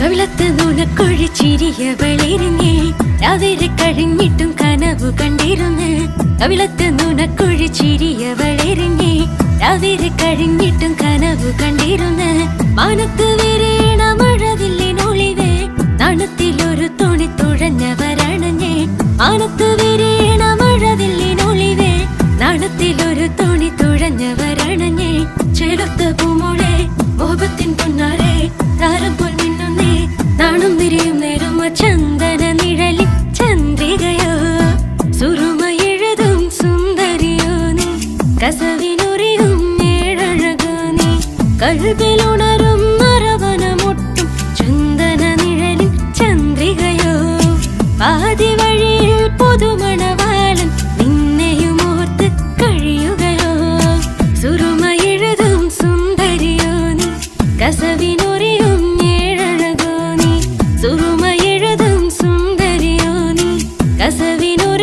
കവിളത്ത് നുണക്കൊഴിച്ചിരിയവളെരിഞ്ഞേ രാവിലെ കഴിഞ്ഞിട്ടും കനവ് കണ്ടിരുന്ന്. കവിളത്ത് നുണക്കൊഴിച്ചിരിയവളെരിഞ്ഞേ രാവിലെ കഴിഞ്ഞിട്ടും കനവ് കണ്ടിരുന്ന്. മാനത്ത് വിരീണ മഴവില്ലിനൊളിവേ നാണത്തിലൊരു തുണി തുഴഞ്ഞവരണഞ്ഞേ. മാനത്ത് വിരീണ മഴവില്ലിനൊളിവേ നാണത്തിലൊരു തുണി തുഴഞ്ഞവരണഞ്ഞേ. ചെലുത്ത പൂമോളെ മോഹത്തിൻ പൊന്നാരെ കസവിനുറിയും ഏഴഴകു നീ. കഴുകിലുണരും മറവനമൊട്ടും ചന്ദന നിഴലിൽ ചന്ദ്രികയോ. പാതി വഴിയിൽ നിന്നെയും ഓർത്ത് കഴിയുകയോ. സുറുമയെഴുതും സുന്ദരിയോ നീ. കസവിനുറിയും ഏഴഴകോ നീ. സുറുമയെഴുതും സുന്ദരിയോ നീ. കസവിനു